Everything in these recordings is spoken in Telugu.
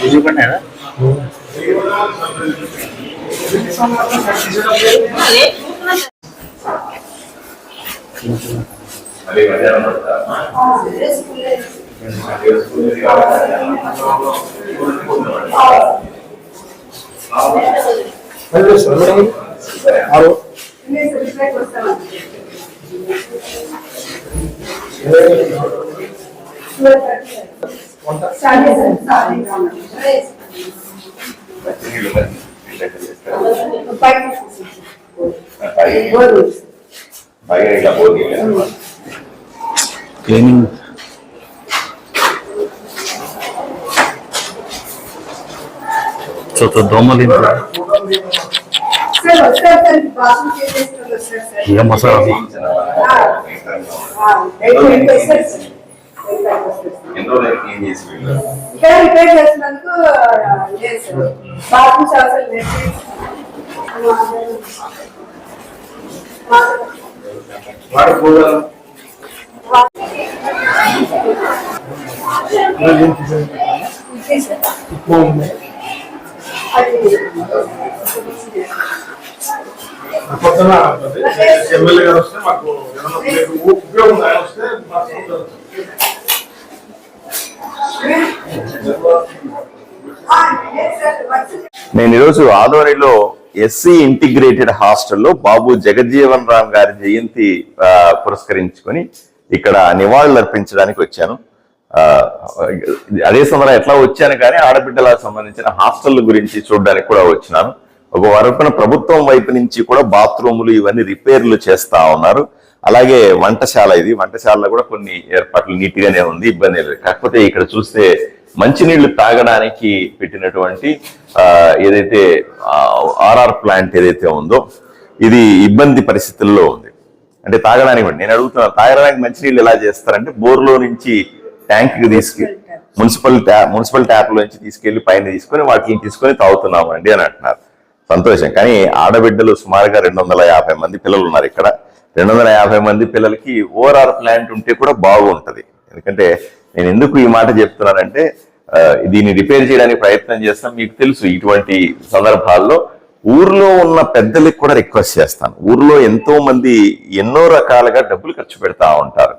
ఎందుకన్నారా మళ్ళీ మధ్యాహ్నం ఆరు ఇంట్లో చేస్తారు పైగా పైగా ఇట్లా పోనీ క్లీనింగ్ సో సో దోమలు ఇంట్లో ఏ మసాలా ఎన్ని రోజులు క్లీన్ చేసి వీళ్ళు? ఇక్కడ రిపేర్ చేసినందుకు లేదు సార్ బాత్రూమ్స్ అవసరం లేదు. వాడు కూడా పొద్దున ఎమ్మెల్యే గారు వస్తే మాకు ఉపయోగం- వస్తే నేను ఈరోజు ఆదోనిలో ఎస్సీ ఇంటిగ్రేటెడ్ హాస్టల్లో బాబు జగజ్జీవన్ రామ్ గారి జయంతి పురస్కరించుకొని ఇక్కడ నివాళులు అర్పించడానికి వచ్చాను అదే సమయంలో ఎట్లా వచ్చాను కానీ ఆడబిడ్డలకు సంబంధించిన హాస్టల్ గురించి చూడడానికి కూడా వచ్చినాను. ఒక వరకున ప్రభుత్వం వైపు నుంచి కూడా బాత్రూములు ఇవన్నీ రిపేర్లు చేస్తా ఉన్నారు. అలాగే వంటశాల ఇది. వంటశాలలో కూడా కొన్ని ఏర్పాట్లు నీట్గానే ఉంది ఇబ్బంది లేదు. కాకపోతే ఇక్కడ చూస్తే మంచినీళ్ళు తాగడానికి పెట్టినటువంటి ఏదైతే ఆర్ఆర్ ప్లాంట్ ఏదైతే ఉందో ఇది ఇబ్బంది పరిస్థితుల్లో ఉంది. అంటే తాగడానికి నేను అడుగుతున్నాను తాగడానికి మంచినీళ్ళు ఎలా చేస్తారంటే బోర్లో నుంచి ట్యాంక్కి తీసుకు మున్సిపల్ ట్యాప్ మున్సిపల్ ట్యాప్లో నుంచి తీసుకెళ్ళి పైన తీసుకొని వాటిని తీసుకొని తాగుతున్నామండి అని అంటున్నారు. సంతోషం. కానీ ఆడబిడ్డలు సుమారుగా రెండు వందల యాభై మంది పిల్లలు ఉన్నారు ఇక్కడ. రెండు వందల యాభై మంది పిల్లలకి ఓఆర్ఆర్ ప్లాంట్ ఉంటే కూడా బాగుంటుంది. ఎందుకంటే నేను ఎందుకు ఈ మాట చెప్తున్నానంటే దీన్ని రిపేర్ చేయడానికి ప్రయత్నం చేస్తాం మీకు తెలుసు ఇటువంటి సందర్భాల్లో ఊర్లో ఉన్న పెద్దలకు కూడా రిక్వెస్ట్ చేస్తాను. ఊర్లో ఎంతో మంది ఎన్నో రకాలుగా డబ్బులు ఖర్చు పెడతా ఉంటారు.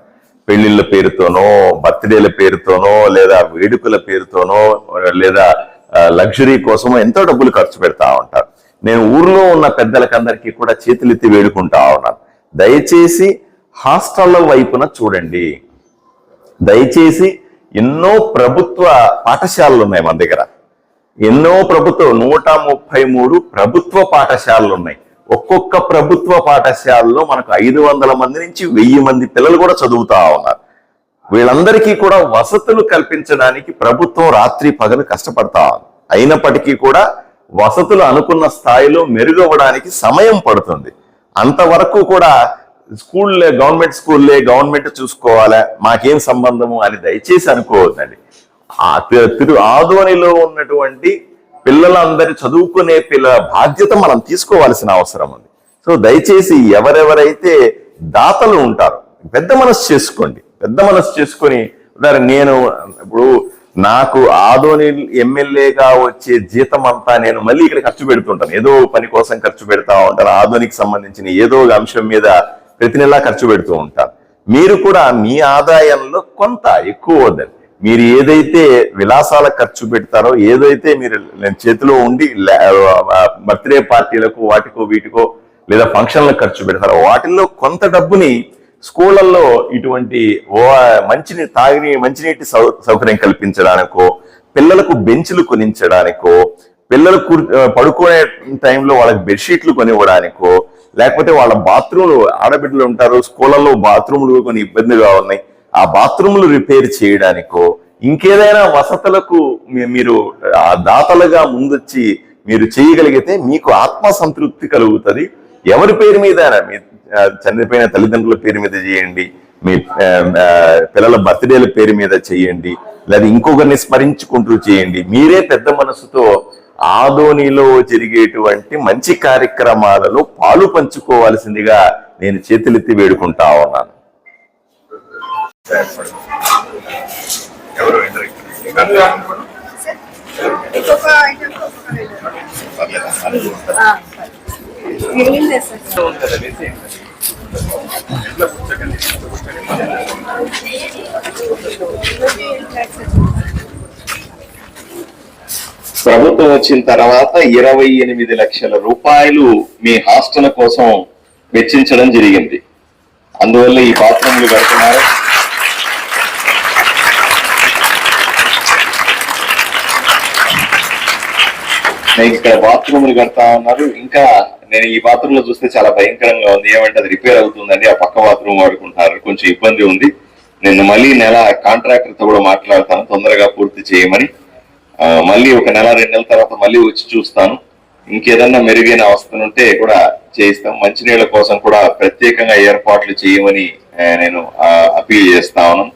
పెళ్ళిళ్ళ పేరుతోనో బర్త్డేల పేరుతోనో లేదా వేడుకల పేరుతోనో లేదా లగ్జరీ కోసమో ఎంతో డబ్బులు ఖర్చు పెడతా ఉంటారు. నేను ఊర్లో ఉన్న పెద్దలకందరికీ కూడా చేతులెత్తి వేడుకుంటా ఉన్నాను. దయచేసి హాస్టళ్ళ వైపున చూడండి. దయచేసి ఎన్నో ప్రభుత్వ పాఠశాలలు ఉన్నాయి మన దగ్గర. ఎన్నో ప్రభుత్వ నూట ముప్పై మూడు ప్రభుత్వ పాఠశాలలు ఉన్నాయి. ఒక్కొక్క ప్రభుత్వ పాఠశాలలో మనకు ఐదు వందల మంది నుంచి వెయ్యి మంది పిల్లలు కూడా చదువుతా ఉన్నారు. వీళ్ళందరికీ కూడా వసతులు కల్పించడానికి ప్రభుత్వం రాత్రి పగలు కష్టపడతా అయినప్పటికీ కూడా వసతులు అనుకున్న స్థాయిలో మెరుగవ్వడానికి సమయం పడుతుంది. అంతవరకు కూడా స్కూల్లే గవర్నమెంట్ స్కూల్లే గవర్నమెంట్ చూసుకోవాలా? మాకేం సంబంధము అని దయచేసి అనుకోవద్దండి. ఆ తిరు ఆదోనిలో ఉన్నటువంటి పిల్లలందరి చదువుకునే పిల్లల బాధ్యత మనం తీసుకోవాల్సిన అవసరం ఉంది. సో దయచేసి ఎవరెవరైతే దాతలు ఉంటారో పెద్ద మనసు చేసుకోండి. పెద్ద మనసు చేసుకొని నేను ఇప్పుడు నాకు ఆదోని ఎమ్మెల్యేగా వచ్చే జీతం అంతా నేను మళ్ళీ ఇక్కడ ఖర్చు పెడుతుంటాను. ఏదో పని కోసం ఖర్చు పెడతా ఉంటాను. ఆదోనికి సంబంధించిన ఏదో ఒక అంశం మీద ప్రతి నెలా ఖర్చు పెడుతూ ఉంటాను. మీరు కూడా మీ ఆదాయంలో కొంత ఎక్కువ వద్దండి. మీరు ఏదైతే విలాసాల ఖర్చు పెడతారో ఏదైతే మీరు చేతిలో ఉండి బర్త్డే పార్టీలకు వాటికో వీటికో లేదా ఫంక్షన్లకు ఖర్చు పెడతారో వాటిల్లో కొంత డబ్బుని స్కూళ్ళల్లో ఇటువంటి మంచినీటి తాగిని మంచినీటి సౌ- సౌకర్యం కల్పించడానికో పిల్లలకు బెంచ్లు కొనించడానికో పిల్లలు పడుకునే టైంలో వాళ్ళకి బెడ్షీట్లు కొనివ్వడానికో లేకపోతే వాళ్ళ బాత్రూమ్లు ఆడబిడ్డలు ఉంటారు స్కూళ్ళల్లో బాత్రూమ్లు కొన్ని ఇబ్బందిగా ఉన్నాయి. ఆ బాత్రూమ్లు రిపేర్ చేయడానికో ఇంకేదైనా వసతులకు మీరు ఆ దాతలుగా ముందొచ్చి మీరు చేయగలిగితే మీకు ఆత్మ సంతృప్తి కలుగుతుంది. ఎవరి పేరు మీద మీ చనిపోయిన తల్లిదండ్రుల పేరు మీద చేయండి మీ పిల్లల బర్త్డేల పేరు మీద చేయండి లేదా ఇంకొకరిని స్మరించుకుంటూ చేయండి. మీరే పెద్ద మనసుతో ఆదోనిలో జరిగేటువంటి మంచి కార్యక్రమాలలో పాలు పంచుకోవాల్సిందిగా నేను చేతులెత్తి వేడుకుంటా ఉన్నాను. ప్రభుత్వం వచ్చిన తర్వాత ఇరవై ఎనిమిది లక్షల రూపాయలు మీ హాస్టల్ కోసం వెచ్చించడం జరిగింది. అందువల్ల ఈ బాత్రూమ్లు కడుతున్నారు. ఇక్కడ బాత్రూమ్లు కడతా ఉన్నారు. ఇంకా నేను ఈ బాత్రూమ్లో చూస్తే చాలా భయంకరంగా ఉంది. ఏమంటే అది రిపేర్ అవుతుందండి. ఆ పక్క బాత్రూమ్ వాడుకుంటారు కొంచెం ఇబ్బంది ఉంది. నేను మళ్ళీ నెల కాంట్రాక్టర్తో కూడా మాట్లాడతాను. తొందరగా పూర్తి చేయమని. మళ్ళీ ఒక నెల రెండు నెలల తర్వాత మళ్ళీ వచ్చి చూస్తాను. ఇంకేదన్నా మెరుగైన అవస్థలు ఉంటే కూడా చేయిస్తాం. మంచినీళ్ళ కోసం కూడా ప్రత్యేకంగా ఏర్పాట్లు చేయమని నేను అపీల్ చేస్తా ఉన్నాను.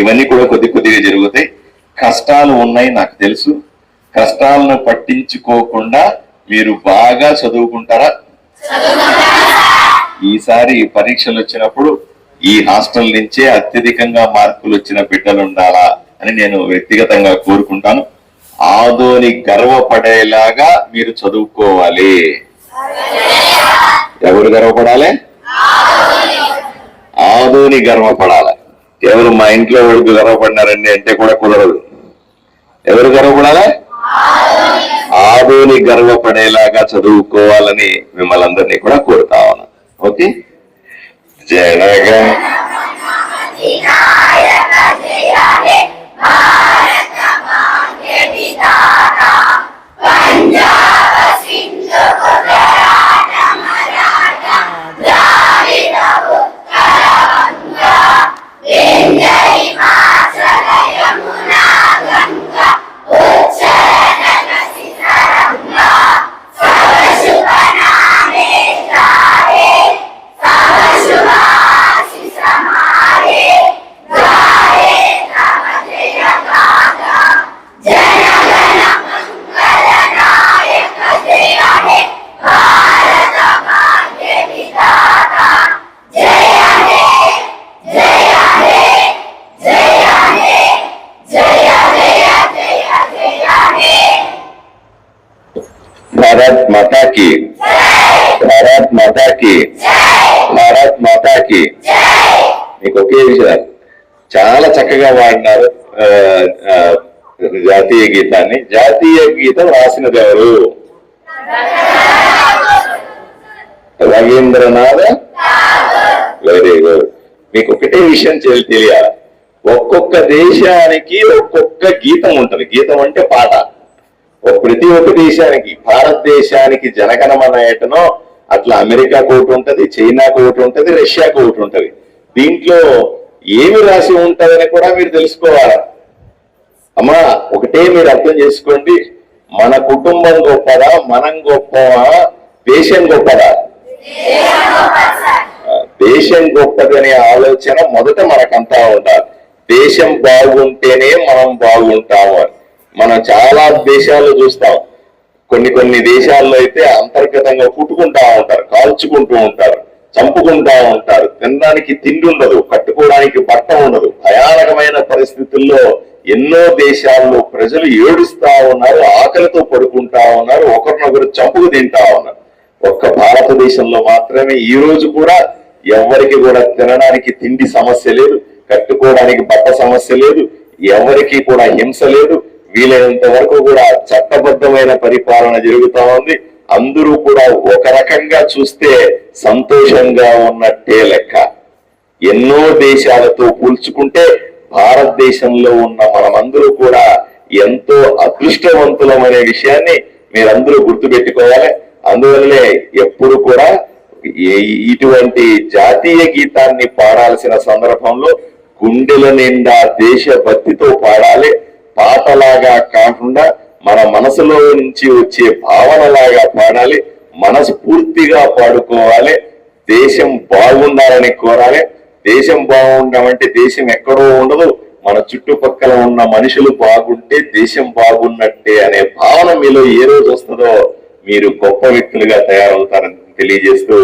ఇవన్నీ కూడా కొద్ది కొద్దిగా జరుగుతాయి. కష్టాలు ఉన్నాయి నాకు తెలుసు. కష్టాలను పట్టించుకోకుండా మీరు బాగా చదువుకుంటారా? ఈసారి పరీక్షలు వచ్చినప్పుడు ఈ హాస్టల్ నుంచే అత్యధికంగా మార్కులు వచ్చిన బిడ్డలు ఉండాలా అని నేను వ్యక్తిగతంగా కోరుకుంటాను. ఆదోని గర్వపడేలాగా మీరు చదువుకోవాలి. ఎవరు గర్వపడాలి? ఆదోని గర్వపడాలి. ఎవరు మా ఇంట్లో ఎవరికి గర్వపడినారండి అంటే కూడా కుదరదు. ఎవరు గర్వపడాలి? ఆదోని గర్వపడేలాగా చదువుకోవాలని మిమ్మల్ని అందరినీ కూడా కోరుతా ఉన్నాను ఓకే జనగ Yeah. మీకు చాలా చక్కగా వాడినారు జాతీయ గీతాన్ని. జాతీయ గీతం రాసినది ఎవరు? రవీంద్రనాథ్ వెరీ గుడ్ మీకు ఒకటే విషయం తెలి- తెలియాలి. ఒక్కొక్క దేశానికి ఒక్కొక్క గీతం ఉంటుంది. గీతం అంటే పాట. ఒక ప్రతి ఒక్క దేశానికి భారతదేశానికి జనగణమన ఏటనో అట్లా అమెరికాకు ఒకటి ఉంటుంది చైనాకు ఒకటి ఉంటుంది రష్యాకు ఒకటి ఉంటుంది. దీంట్లో ఏమి రాసి ఉంటుందని కూడా మీరు తెలుసుకోవాలి. అమ్మా ఒకటే మీరు అర్థం చేసుకోండి. మన కుటుంబం గొప్పదా? మనం గొప్పవా దేశం గొప్పదా? దేశం దేశం గొప్పదనే ఆలోచన మొదట మనకంతా ఉండాలి. దేశం బాగుంటేనే మనం బాగుంటాము అని. మనం చాలా దేశాల్లో చూస్తాం. కొన్ని కొన్ని దేశాల్లో అయితే అంతర్గతంగా పుట్టుకుంటా ఉంటారు కాల్చుకుంటూ ఉంటారు. చంపుకుంటా ఉంటారు తినడానికి తిండి ఉండదు కట్టుకోవడానికి బట్ట ఉండదు. భయానకమైన పరిస్థితుల్లో ఎన్నో దేశాల్లో ప్రజలు ఏడుస్తా ఉన్నారు ఆకలితో పడుకుంటా ఉన్నారు ఒకరినొకరు చంపుకు తింటా ఉన్నారు. ఒక్క భారతదేశంలో మాత్రమే ఈ రోజు కూడా ఎవరికి కూడా తినడానికి తిండి సమస్య లేదు కట్టుకోవడానికి బట్ట సమస్య లేదు ఎవరికి కూడా హింస లేదు. వీలైనంత వరకు కూడా చట్టబద్ధమైన పరిపాలన జరుగుతూ ఉంది. అందరూ కూడా ఒక రకంగా చూస్తే సంతోషంగా ఉన్నట్టే లెక్క. ఎన్నో దేశాలతో పోల్చుకుంటే భారతదేశంలో ఉన్న మనమందరూ కూడా ఎంతో అదృష్టవంతులమనే విషయాన్ని మీరందరూ గుర్తుపెట్టుకోవాలి. అందువల్లే ఎప్పుడు కూడా ఇటువంటి జాతీయ గీతాన్ని పాడాల్సిన సందర్భంలో గుండెల నిండా దేశభక్తితో పాడాలి. పాటలాగా కాకుండా మన మనసులో నుంచి వచ్చే భావనలాగా పాడాలి మనసు పూర్తిగా పాడుకోవాలి దేశం బాగుండాలని కోరాలి. దేశం బాగుండమంటే దేశం ఎక్కడో ఉండదు మన చుట్టుపక్కల ఉన్న మనుషులు బాగుంటే దేశం బాగున్నట్టే అనే భావన మీలో ఏ రోజు వస్తుందో మీరు గొప్ప వ్యక్తులుగా తయారవుతారని తెలియజేస్తూ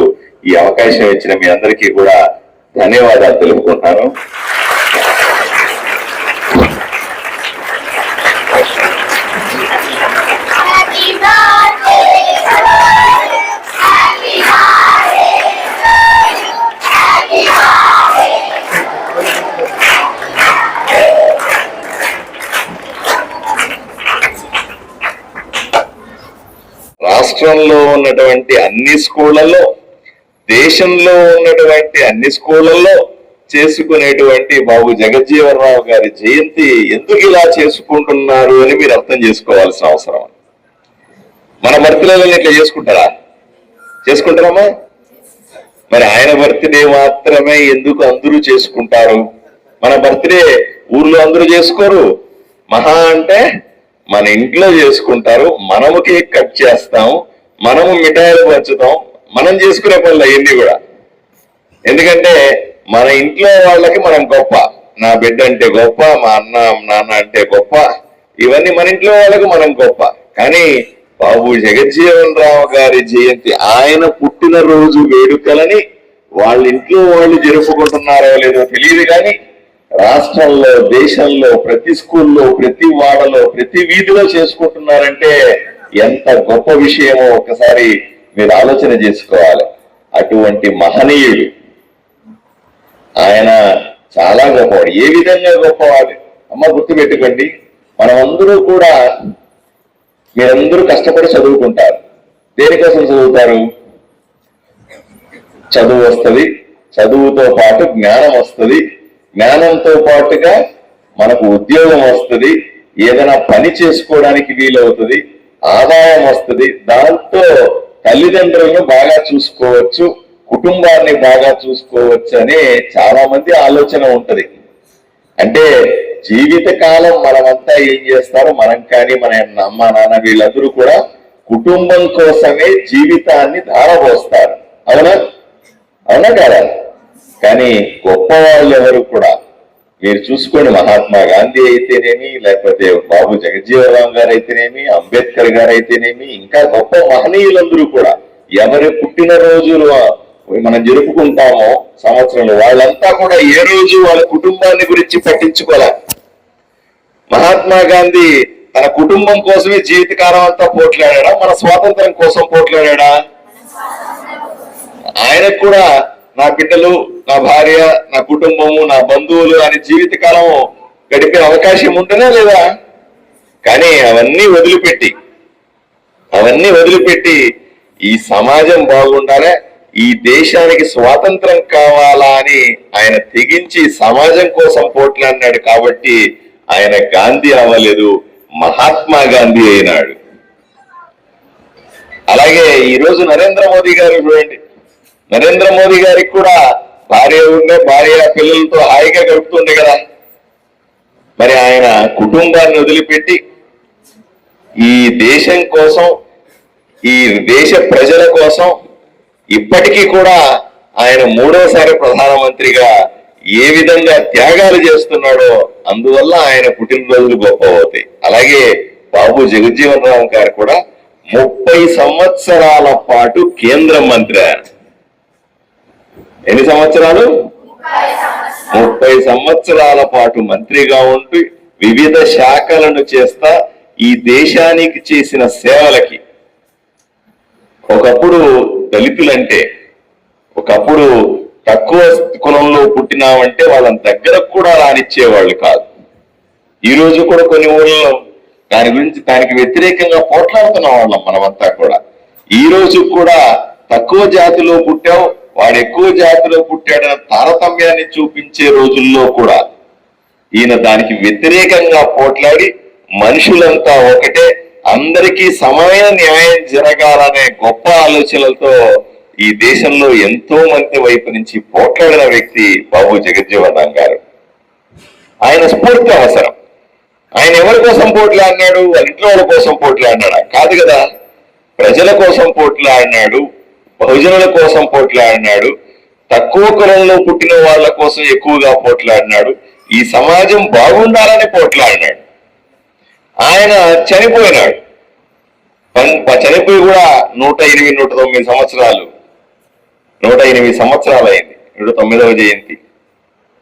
ఈ అవకాశం ఇచ్చిన మీ అందరికీ కూడా ధన్యవాదాలు తెలుపుకుంటాను రాష్ట్రంలో ఉన్నటువంటి అన్ని స్కూళ్ళల్లో దేశంలో ఉన్నటువంటి అన్ని స్కూళ్ళల్లో చేసుకునేటువంటి బాబు జగజ్జీవనరావు గారి జయంతి ఎందుకు ఇలా చేసుకుంటున్నారు అని మీరు అర్థం చేసుకోవాల్సిన అవసరం. మన బర్త్డేలను ఇట్లా చేసుకుంటారా? చేసుకుంటారమ్మా? మరి ఆయన బర్త్డే మాత్రమే ఎందుకు అందరూ చేసుకుంటారు? మన బర్త్డే ఊర్లో అందరూ చేసుకోరు. మహా అంటే మన ఇంట్లో చేసుకుంటారు మనము కేక్ కట్ చేస్తాం మనము మిఠాయిలు పంచుతాం మనం చేసుకునే పనులు అవన్నీ కూడా. ఎందుకంటే మన ఇంట్లో వాళ్ళకి మనం గొప్ప. నా బిడ్డ అంటే గొప్ప మా అన్న నాన్న అంటే గొప్ప. ఇవన్నీ మన ఇంట్లో వాళ్ళకి మనం గొప్ప. కానీ బాబు జగజ్జీవన్ రావు గారి జయంతి ఆయన పుట్టినరోజు వేడుకలని వాళ్ళ ఇంట్లో వాళ్ళు జరుపుకుంటున్నారో లేదో తెలియదు కానీ రాష్ట్రంలో దేశంలో ప్రతి స్కూల్లో ప్రతి వాడలో ప్రతి వీధిలో చేసుకుంటున్నారంటే ఎంత గొప్ప విషయమో ఒకసారి మీరు ఆలోచన చేసుకోవాలి. అటువంటి మహనీయుడు ఆయన చాలా గొప్పవాడు. ఏ విధంగా గొప్పవాడు? అమ్మ గుర్తుపెట్టుకోండి. మనమందరూ కూడా మీరందరూ కష్టపడి చదువుకుంటారు. దేనికోసం చదువుతారు? చదువు వస్తుంది. చదువుతో పాటు జ్ఞానం వస్తుంది. జ్ఞానంతో పాటుగా మనకు ఉద్యోగం వస్తుంది ఏదైనా పని చేసుకోవడానికి వీలవుతుంది ఆదాయం వస్తుంది దాంతో తల్లిదండ్రులను బాగా చూసుకోవచ్చు కుటుంబాన్ని బాగా చూసుకోవచ్చు అనే చాలా మంది ఆలోచన ఉంటది. అంటే జీవిత కాలం మనమంతా ఏం చేస్తారో మనం కానీ మన అమ్మ నాన్న వీళ్ళందరూ కూడా కుటుంబం కోసమే జీవితాన్ని ధారపోస్తారు అవునా? అవునా కాదా? కానీ గొప్ప వాళ్ళు ఎవరు కూడా? మీరు చూసుకోండి మహాత్మా గాంధీ అయితేనేమి లేకపోతే బాబు జగజ్జీవరాం గారు అయితేనేమి అంబేద్కర్ గారు అయితేనేమి ఇంకా గొప్ప మహనీయులందరూ కూడా ఎవరి పుట్టినరోజులు మనం జరుపుకుంటామో సంవత్సరంలో వాళ్ళంతా కూడా ఏ రోజు వాళ్ళ కుటుంబాన్ని గురించి పట్టించుకోలే. మహాత్మా గాంధీ తన కుటుంబం కోసమే జీవితకాలం అంతా పోట్లాడా మన స్వాతంత్రం కోసం పోట్లాడా ఆయనకు కూడా నా బిడ్డలు నా భార్య నా కుటుంబము నా బంధువులు అని జీవితకాలం గడిపే అవకాశం ఉంటేనే లేదా? కానీ అవన్నీ వదిలిపెట్టి అవన్నీ వదిలిపెట్టి ఈ సమాజం బాగుండాలే ఈ దేశానికి స్వాతంత్రం కావాలా అని ఆయన తెగించి సమాజం కోసం పోట్లాడినాడు కాబట్టి ఆయన గాంధీ అవ్వలేదు మహాత్మా గాంధీ అయినాడు. అలాగే ఈ రోజు నరేంద్ర మోదీ గారు చూడండి నరేంద్ర మోదీ గారికి కూడా భార్య ఉండే భార్య పిల్లలతో హాయిగా గడుపుతుంది కదా. మరి ఆయన కుటుంబాన్ని వదిలిపెట్టి ఈ దేశం కోసం ఈ దేశ ప్రజల కోసం ఇప్పటికీ కూడా ఆయన మూడోసారి ప్రధానమంత్రిగా ఏ విధంగా త్యాగాలు చేస్తున్నాడో అందువల్ల ఆయన పుట్టినరోజులు గొప్ప అవుతాయి. అలాగే బాబు జగజ్జీవన్ రామ్ గారు కూడా ముప్పై సంవత్సరాల పాటు కేంద్ర మంత్రి ఎన్ని సంవత్సరాలు? ముప్పై సంవత్సరాల పాటు మంత్రిగా ఉంటూ వివిధ శాఖలను చేస్తా ఈ దేశానికి చేసిన సేవలకి. ఒకప్పుడు దళితులంటే ఒకప్పుడు తక్కువ కులంలో పుట్టినామంటే వాళ్ళని దగ్గరకు కూడా రానిచ్చేవాళ్ళు కాదు. ఈ రోజు కూడా కొన్ని ఊళ్ళలో దాని గురించి దానికి వ్యతిరేకంగా పోట్లాడుతున్న వాళ్ళం మనమంతా కూడా. ఈ రోజు కూడా తక్కువ జాతిలో పుట్టావు వాడు ఎక్కువ జాతిలో పుట్టాడన్న తారతమ్యాన్ని చూపించే రోజుల్లో కూడా ఈయన దానికి వ్యతిరేకంగా పోట్లాడి మనుషులంతా ఒకటే అందరికీ సమాన న్యాయం జరగాలనే గొప్ప ఆలోచనలతో ఈ దేశంలో ఎంతో మంది వైపు నుంచి పోట్లాడిన వ్యక్తి బాబు జగజ్జీవన్ గారు. ఆయన స్ఫూర్తి అవసరం. ఆయన ఎవరి కోసం పోట్లాడినాడు? వాళ్ళ ఇంట్లో వాళ్ళ కోసం పోట్లాడినాడా? కాదు కదా. ప్రజల కోసం పోట్లాడినాడు బహుజనుల కోసం పోట్లాడినాడు. తక్కువ కులంలో పుట్టిన వాళ్ళ కోసం ఎక్కువగా పోట్లాడినాడు. ఈ సమాజం బాగుండాలని పోట్లాడినాడు. ఆయన చనిపోయినాడు. పన్- చనిపోయి కూడా నూట ఎనిమిది నూట తొమ్మిది సంవత్సరాలు. నూట ఎనిమిది సంవత్సరాలు అయింది నూట తొమ్మిదవ జయంతి.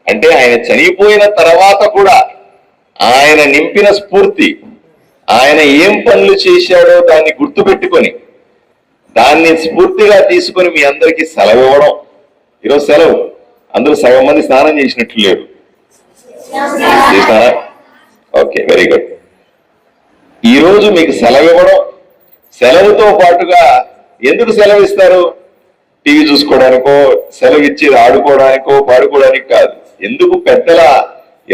అంటే ఆయన చనిపోయిన తర్వాత కూడా ఆయన నింపిన స్ఫూర్తి ఆయన ఏం పనులు చేశాడో దాన్ని గుర్తుపెట్టుకొని దాన్ని స్ఫూర్తిగా తీసుకొని మీ అందరికీ సెలవు ఇవ్వడం. ఈరోజు సెలవు. అందరూ సగం మంది స్నానం చేసినట్లు లేరు. చేసినారా? Okay very good. ఈరోజు మీకు సెలవు ఇవ్వడం. సెలవుతో పాటుగా ఎందుకు సెలవు ఇస్తారు? టీవీ చూసుకోవడానికో సెలవు ఇచ్చి ఆడుకోవడానికో పాడుకోవడానికి కాదు. ఎందుకు పెద్దల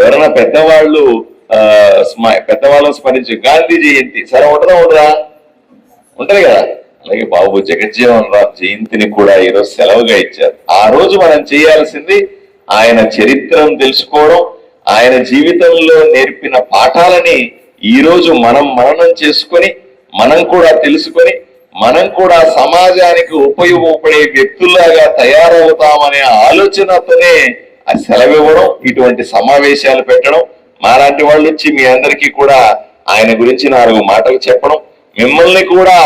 ఎవరైనా పెద్దవాళ్ళు పెద్దవాళ్ళని స్మరించు. గాంధీ జయంతి. సరే ఉండదా ఉండదా ఉంటది కదా. అలాగే బాబు జగజ్జీవన్ రామ్ జయంతిని కూడా ఈరోజు సెలవుగా ఇచ్చారు. ఆ రోజు మనం చేయాల్సింది ఆయన చరిత్రను తెలుసుకోవడం ఆయన జీవితంలో నేర్పిన పాఠాలని ఈ రోజు మనం మననం చేసుకొని మనం కూడా తెలుసుకొని మనం కూడా సమాజానికి ఉపయోగపడే వ్యక్తుల్లాగా తయారవుతామనే ఆలోచనతోనే ఆ ఇటువంటి సమావేశాలు పెట్టడం మాలాంటి వాళ్ళు వచ్చి మీ అందరికీ కూడా ఆయన గురించి నాలుగు మాటలు చెప్పడం మిమ్మల్ని కూడా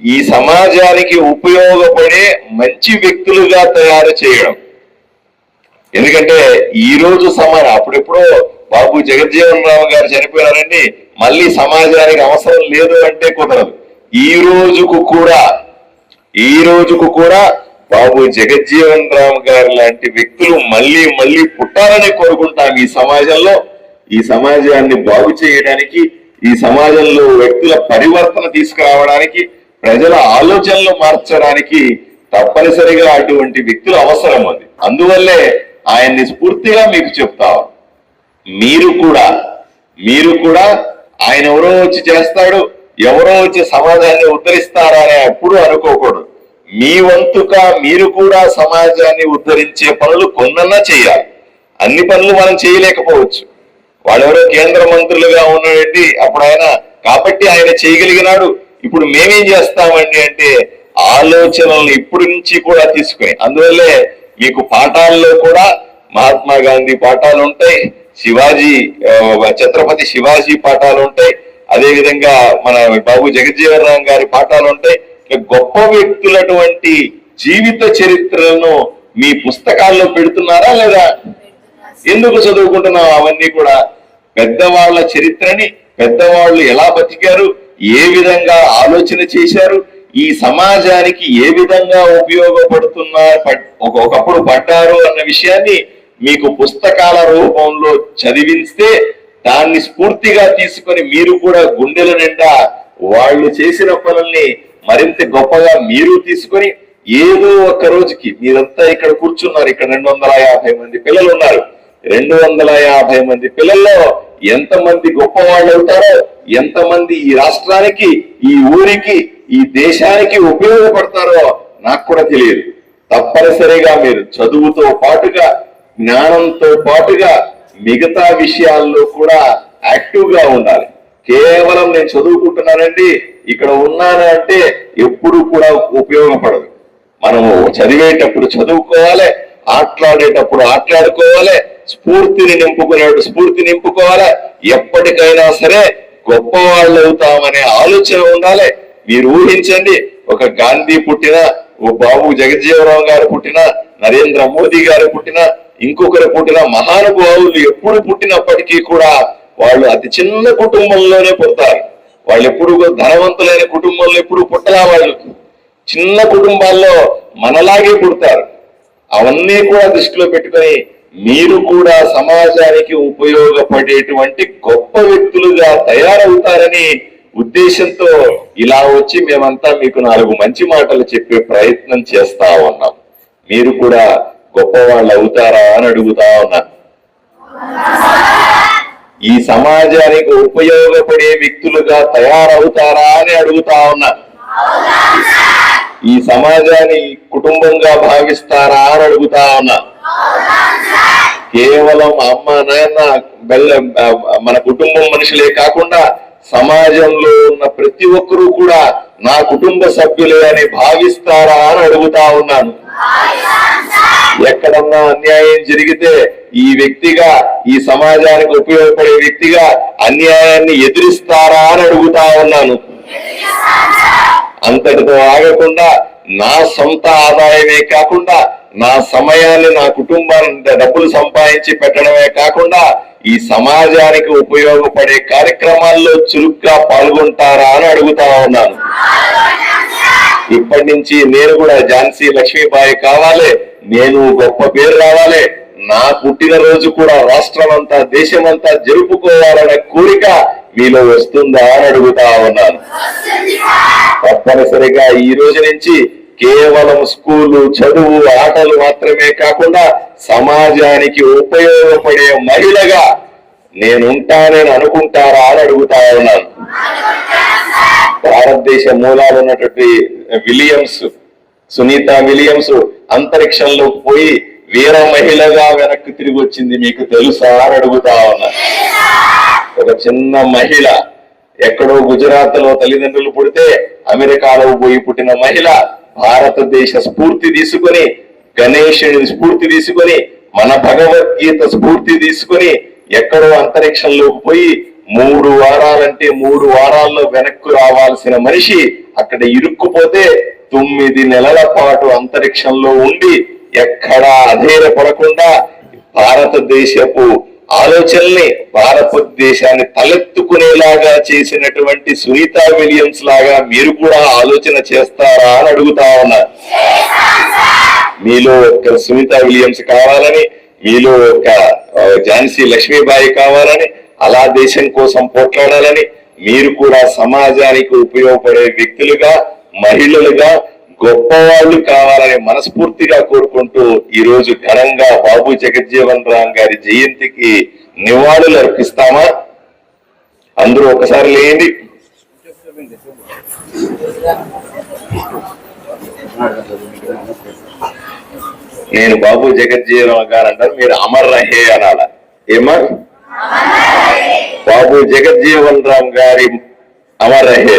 ఈ సమాజానికి ఉపయోగపడే మంచి వ్యక్తులుగా తయారు చేయడం. ఎందుకంటే ఈ రోజు సమాజం అప్పుడెప్పుడో బాబు జగజ్జీవన్ రావు గారు చనిపోయారని మళ్ళీ సమాజానికి అవసరం లేదు అంటే కుదరదు. ఈ రోజుకు కూడా ఈ రోజుకు కూడా బాబు జగజ్జీవన్ రామ్ గారు లాంటి వ్యక్తులు మళ్ళీ మళ్ళీ పుట్టాలని కోరుకుంటాం ఈ సమాజంలో. ఈ సమాజాన్ని బాగు చేయడానికి ఈ సమాజంలో వ్యక్తుల పరివర్తన తీసుకురావడానికి ప్రజల ఆలోచనలు మార్చడానికి తప్పనిసరిగా అటువంటి వ్యక్తులు అవసరం ఉంది అందువల్లే ఆయన్ని స్ఫూర్తిగా మీకు చెప్తా. మీరు కూడా మీరు కూడా ఆయన ఎవరో వచ్చి చేస్తాడు ఎవరో వచ్చి సమాజాన్ని ఉద్ధరిస్తారా అని ఎప్పుడు అనుకోకూడదు. మీ వంతుగా మీరు కూడా సమాజాన్ని ఉద్ధరించే పనులు కొన్నన్నా చేయాలి. అన్ని పనులు మనం చేయలేకపోవచ్చు. వాళ్ళెవరో కేంద్ర మంత్రులుగా ఉన్నాడండి అప్పుడు ఆయన కాబట్టి ఆయన చేయగలిగినాడు. ఇప్పుడు మేమేం చేస్తామండి అంటే ఆలోచనలను ఇప్పటి నుంచి కూడా తీసుకుని అందువల్లే మీకు పాఠాల్లో కూడా మహాత్మా గాంధీ పాఠాలు ఉంటాయి శివాజీ ఛత్రపతి శివాజీ పాఠాలు ఉంటాయి అదేవిధంగా మన బాబు జగజ్జీవన్ రామ్ గారి పాఠాలు ఉంటాయి. గొప్ప వ్యక్తులటువంటి జీవిత చరిత్రలను మీ పుస్తకాల్లో పెడుతున్నారా లేదా? ఎందుకు చదువుకుంటున్నాం అవన్నీ కూడా పెద్దవాళ్ళ చరిత్రని పెద్దవాళ్ళు ఎలా బతికారు? ఏ విధంగా ఆలోచన చేశారు? ఈ సమాజానికి ఏ విధంగా ఉపయోగపడుతున్నారు? పడ్- ఒకప్పుడు పడ్డారు అన్న విషయాన్ని మీకు పుస్తకాల రూపంలో చదివిస్తే దాన్ని స్ఫూర్తిగా తీసుకొని మీరు కూడా గుండెల నిండా వాళ్ళు చేసిన పనుల్ని మరింత గొప్పగా మీరు తీసుకొని ఏదో ఒక రోజుకి మీరంతా ఇక్కడ కూర్చున్నారు. ఇక్కడ రెండు వందల యాభై మంది పిల్లలు ఉన్నారు. రెండు వందల యాభై మంది పిల్లల్లో ఎంతమంది గొప్ప వాళ్ళు అవుతారో ఎంతమంది ఈ రాష్ట్రానికి ఈ ఊరికి ఈ దేశానికి ఉపయోగపడతారో నాకు కూడా తెలియదు. తప్పనిసరిగా మీరు చదువుతో పాటుగా జ్ఞానంతో పాటుగా మిగతా విషయాల్లో కూడా యాక్టివ్గా ఉండాలి. కేవలం నేను చదువుకుంటున్నానండి ఇక్కడ ఉన్నాను అంటే ఎప్పుడు కూడా ఉపయోగపడదు. మనము చదివేటప్పుడు చదువుకోవాలి ఆటలాడేటప్పుడు ఆటలాడుకోవాలి స్ఫూర్తిని నింపుకునే స్ఫూర్తి నింపుకోవాలి? ఎప్పటికైనా సరే గొప్ప వాళ్ళు అవుతామనే ఆలోచన ఉండాలి. మీరు ఊహించండి ఒక గాంధీ పుట్టిన ఓ బాబు జగజ్జీవరావు గారు పుట్టిన నరేంద్ర మోదీ గారు పుట్టిన ఇంకొకరు పుట్టిన మహానుభావులు ఎప్పుడు పుట్టినప్పటికీ కూడా వాళ్ళు అతి చిన్న కుటుంబంలోనే పుడతారు. వాళ్ళు ఎప్పుడు ధనవంతులైన కుటుంబంలో ఎప్పుడు పుట్టలా వాళ్ళు? చిన్న కుటుంబాల్లో మనలాగే పుడతారు. అవన్నీ కూడా దృష్టిలో పెట్టుకొని మీరు కూడా సమాజానికి ఉపయోగపడేటువంటి గొప్ప వ్యక్తులుగా తయారవుతారని ఉద్దేశంతో ఇలా వచ్చి మేమంతా మీకు నాలుగు మంచి మాటలు చెప్పే ప్రయత్నం చేస్తా ఉన్నాం. మీరు కూడా గొప్ప వాళ్ళు అవుతారా అని అడుగుతా ఉన్నా. ఈ సమాజానికి ఉపయోగపడే వ్యక్తులుగా తయారవుతారా అని అడుగుతా ఉన్నా. ఈ సమాజాన్ని కుటుంబంగా భావిస్తారా అని అడుగుతా ఉన్నా. కేవలం అమ్మ నాయన బెల్ల మన కుటుంబం మనుషులే కాకుండా సమాజంలో ఉన్న ప్రతి ఒక్కరూ కూడా నా కుటుంబ సభ్యులే అని భావిస్తారా అని అడుగుతా ఉన్నాను. ఎక్కడన్నా అన్యాయం జరిగితే ఈ వ్యక్తిగా ఈ సమాజానికి ఉపయోగపడే వ్యక్తిగా అన్యాయాన్ని ఎదిరిస్తారా అని అడుగుతా ఉన్నాను. అంతటితో ఆగకుండా నా సొంత ఆదాయమే కాకుండా నా సమయాన్ని నా కుటుంబాన్ని డబ్బులు సంపాదించి పెట్టడమే కాకుండా ఈ సమాజానికి ఉపయోగపడే కార్యక్రమాల్లో చురుగ్గా పాల్గొంటారా అని అడుగుతా ఉన్నాను. ఇప్పటి నుంచి నేను కూడా ఝాన్సీ లక్ష్మీబాయి కావాలి. నేను గొప్ప పేరు రావాలి. నా పుట్టినరోజు కూడా రాష్ట్రం అంతా దేశమంతా జరుపుకోవాలనే కోరిక మీలో వస్తుందా అని అడుగుతా ఉన్నాను. తప్పనిసరిగా ఈ రోజు నుంచి కేవలం స్కూలు చదువు ఆటలు మాత్రమే కాకుండా సమాజానికి ఉపయోగపడే మహిళగా నేనుంటానని అనుకుంటారా అని అడుగుతా ఉన్నాను. భారతదేశ మూలాలు ఉన్నటువంటి విలియమ్స్ సునీత విలియమ్స్ అంతరిక్షంలో పోయి వీర మహిళగా వెనక్కి తిరిగి వచ్చింది మీకు తెలుసా అని అడుగుతా ఉన్నా. ఒక చిన్న మహిళ ఎక్కడో గుజరాత్లో తల్లిదండ్రులు పుడితే అమెరికాలో పోయి పుట్టిన మహిళ భారతదేశ స్ఫూర్తి తీసుకొని గణేశుని స్ఫూర్తి తీసుకొని మన భగవద్గీత స్ఫూర్తి తీసుకొని ఎక్కడో అంతరిక్షంలోకి పోయి మూడు వారాలంటే మూడు వారాల్లో వెనక్కు రావాల్సిన మనిషి అక్కడ ఇరుక్కుపోతే తొమ్మిది నెలల పాటు అంతరిక్షంలో ఉండి ఎక్కడా అధైర్యపడకుండా భారతదేశపు ఆలోచనల్ని భారతదేశాన్ని తలెత్తుకునేలాగా చేసినటువంటి సునీత విలియమ్స్ లాగా మీరు కూడా ఆలోచన చేస్తారా అని అడుగుతా ఉన్నా. మీలో ఒక సునీత విలియమ్స్ కావాలని మీలో ఒక ఝాన్సీ లక్ష్మీబాయి కావాలని అలా దేశం కోసం పోట్లాడాలని మీరు కూడా సమాజానికి ఉపయోగపడే వ్యక్తులుగా మహిళలుగా గొప్పవాళ్ళు కావాలని మనస్ఫూర్తిగా కోరుకుంటూ ఈ రోజు ఘనంగా బాబు జగజ్జీవన్ రామ్ గారి జయంతికి నివాళులు అర్పిస్తామా? అందరూ ఒకసారి లేండి నేను బాబు జగజ్జీవన్ గారు అంటారు మీరు అమర్ రహే అనాల. ఏమా బాబు జగజ్జీవన్ రామ్ గారి అమర్ రహే.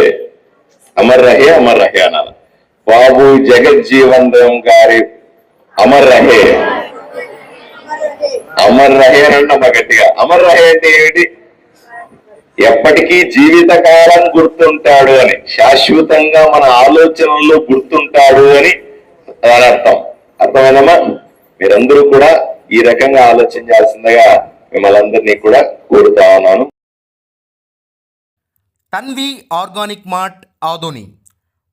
అమర్ రహే అమర్ రహే అనాల. బాబు జగజ్జీవన్ రామ్ గారి అమర్ రహే. అమర్ రహే అని అన్నమ్మ గట్టిగా. అమర్ రహే అంటే ఏమిటి? ఎప్పటికీ జీవితకాలం గుర్తుంటాడు అని శాశ్వతంగా మన ఆలోచనల్లో గుర్తుంటాడు అని దాని అర్థం. అర్థమైనమ్మా మీరందరూ కూడా ఈ రకంగా ఆలోచించాల్సిందిగా మిమ్మల్ని అందరినీ కూడా కోరుతా ఉన్నాను. Tanvi organic mart Adoni